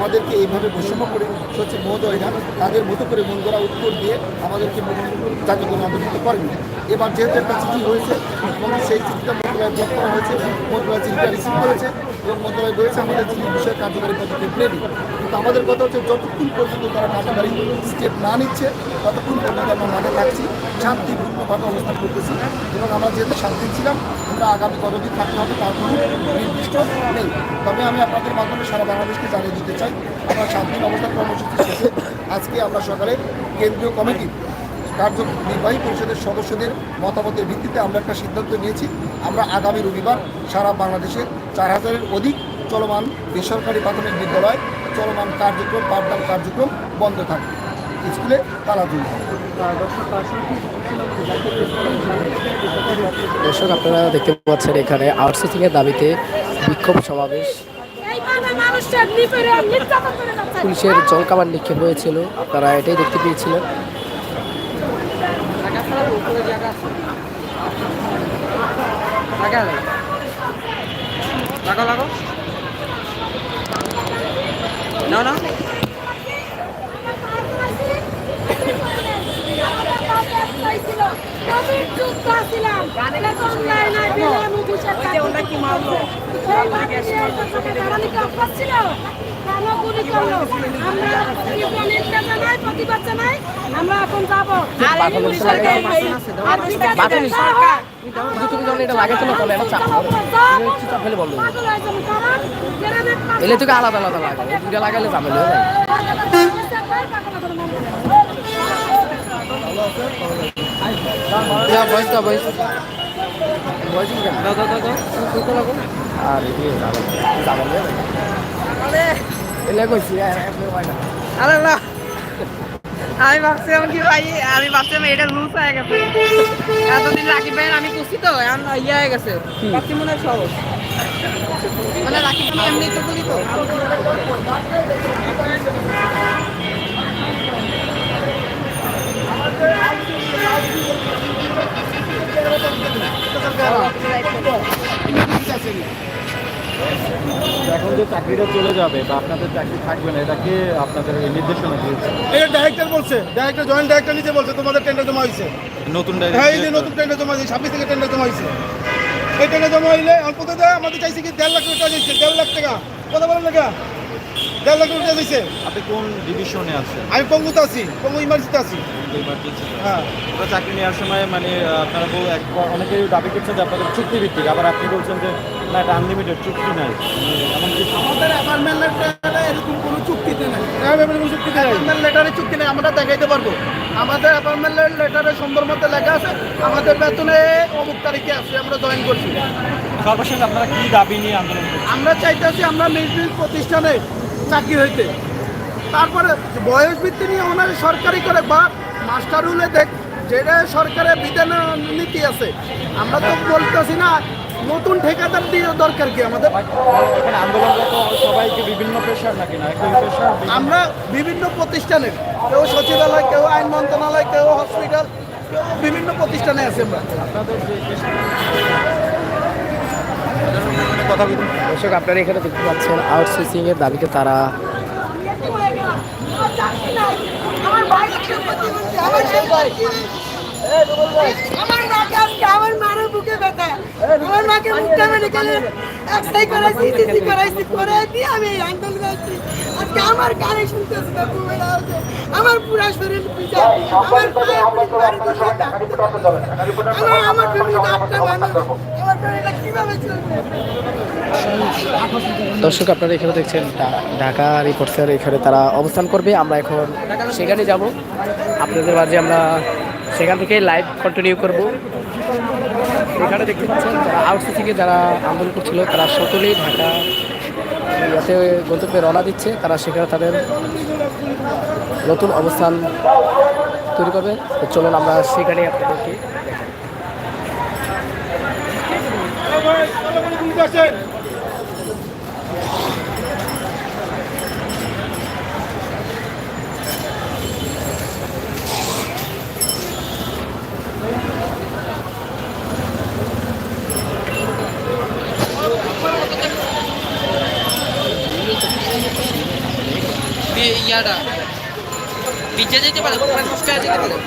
আমাদেরকে এইভাবে বৈষম্য করে সচিব মহোদয়রা তাদের মতো করে মন গড়া উত্তর দিয়ে আমাদেরকে জাতীয় কোনো অন্তর্ভুক্ত করেনি। এবার যেহেতু একটা চিঠি হয়েছে, এবং সেই চিঠিটা মন্ত্রণালয় ব্লক করা হয়েছে, মন্ত্রণালয় চিঠিটা রিসিভ করেছে, এবং মন্ত্রণালয় রয়েছে আমাদের চিঠি বিষয়ে কার্যকারী পদক্ষেপ নেবে। কিন্তু আমাদের কথা হচ্ছে যতক্ষণ পর্যন্ত তারা কার্যকারী স্টেপ না নিচ্ছে, ততক্ষণ পর্যন্ত আমরা মাঠে থাকছি, শান্তিপূর্ণভাবে অবস্থান করতেছি এবং আমরা যেহেতু শান্তি ছিলাম, আমরা আগামী কতদিন থাকতে হবে তার কোনো নির্দিষ্ট নেই। তবে আমি আপনাদের মাধ্যমে সারা বাংলাদেশকে জানিয়ে দিতে চাই, আমরা শান্তি অবস্থান কর্মসূচি শেষে আজকে আমরা সকালে কেন্দ্রীয় কমিটি কার্য নির্বাহী পরিষদের সদস্যদের মতামতের ভিত্তিতে আমরা একটা সিদ্ধান্ত নিয়েছি। আমরা আগামী রবিবার সারা বাংলাদেশে চার হাজারের অধিক চলমান বেসরকারি প্রাথমিক বিদ্যালয় চলমান কার্যক্রম পাঠদান কার্যক্রম বন্ধ থাকবে স্কুলে তালা ঝুলবে দর্শক আপনারা দেখতে পাচ্ছেন এখানে আউটসোর্সিং এর দাবিতে বিক্ষোভ সমাবেশ। পুলিশের জলকামান নিক্ষেপ হয়েছিল আপনারা এটাই দেখতে পেয়েছিলেন। লাগো লাগো। না না আমরা এখন যাব। কিন্তু তুমি যখন এটা লাগাইতে না তাহলে এটা চাপ চাপ ফেলে বন্ধ এলে তোকে আলাদা আলাদা লাগে এই দুইটা লাগাইলে ঝামেলা হয়ে যায় আর হয়ে এলে কইছি আরে না আমি ভাবছিলাম কি ভাই আমি ভাবছিলাম এটা লুজ হয়ে গেছে। এতদিন রাকিব ভাইয়ের আমি করছি তো এখন ইয়ে হয়ে গেছে। ভাবছি মনে হয় সহজ। মানে রাকিব ভাই এমনি তো করি তো। এখন যে চাকরিটা চলে যাবে বা আপনাদের চাকরি থাকবে না এটা কে আপনাদের এই নির্দেশনা দিয়েছে? এটা ডাইরেক্টর বলছে ডাইরেক্টর জয়েন্ট ডাইরেক্টর নিজে বলছে তোমাদের টেন্ডার জমা হয়েছে নতুন হ্যাঁ এই যে নতুন টেন্ডার জমা হয়েছে ছাব্বিশ থেকে টেন্ডার জমা হয়েছে এই টেন্ডার জমা হইলে অল্প দেয় আমাদের চাইছে কি দেড় লাখ টাকা চাইছে দেড় লাখ টাকা। কথা বলেন না দেড় লাখ টাকা চাইছে আপনি কোন ডিভিশনে আছেন? আমি পঙ্গুতে আছি পঙ্গু ইমার্জেন্সিতে আছি। হ্যাঁ। চাকরি নেওয়ার সময় মানে আপনারা বল অনেকেই দাবি করছেন যে আপনাদের চুক্তি ভিত্তিক আবার আপনি বলছেন যে না এটা আনলিমিটেড চুক্তি নাই। আমাদের অ্যাপার্টমেন্ট লেটারে এরকম কোনো চুক্তিতে নাই। কোনো চুক্তিতে নাই। অ্যাপার্টমেন্ট লেটারে চুক্তি নেই আমরা দেখাইতে পারব। আমাদের অ্যাপার্টমেন্ট লেটারে সুন্দর মতো লেখা আছে আমাদের বেতনে অমুক তারিখে আমরা জয়েন করছি। সর্বশেষ আপনারা কি দাবি নিয়ে আন্দোলন আমরা চাইতেছি আমরা প্রতিষ্ঠানে চাকরি হইতে তারপরে বয়স ভিত্তি নিয়ে ওনারা সরকারি করে বা মাস্টার রুলে দেখ যেটা সরকারের বিধান নীতি আছে আমরা তো বলতেছি না নতুন ঠিকাদার দিয়ে দরকার কি আমাদের? আন্দোলনরত সবাইকে বিভিন্ন পেশার নাকি না? আমরা বিভিন্ন প্রতিষ্ঠানের কেউ সচিবালয় কেউ আইন মন্ত্রণালয় কেউ হসপিটাল কেউ বিভিন্ন প্রতিষ্ঠানে আছে আমরা। আপনাদের যে পেশা কথা বলুন। দর্শক আপনারা এখানে দেখতে পাচ্ছেন আউটসোর্সিং এর দাবিতে তারা আমার মাকে আজকে আমার মারও বুকে ব্যথা। আমার মাকে মুখটা মেডিকেলে এক্সরে করাইছি করাইছি করে দিয়ে আমি আন্দোলন করছি। আজকে আমার শুনতেছি বেড়া আছে আমার পুরা শরীর পিজা আমার আমার আমার ফ্যামিলি আমার ফ্যামিলিটা কীভাবে চলবে? দর্শক আপনারা এখানে দেখছেন ঢা- ঢাকা রিপোর্টার এখানে তারা অবস্থান করবে। আমরা এখন সেখানে যাব। আপনাদের মাঝে আমরা সেখান থেকে লাইভ কন্টিনিউ করব। এখানে দেখতে পাচ্ছেন যারা আউটসোর্সিংয়ে যারা আন্দোলন করছিল তারা সকলেই ঢাকা ইয়াতে গন্তব্যে রওনা দিচ্ছে তারা সেখানে তাদের নতুন অবস্থান তৈরি করবে চলুন আমরা সেখানে আপনাদেরকে ইয়াটা। পিজ্জা যেতে পারে যেতে পারে।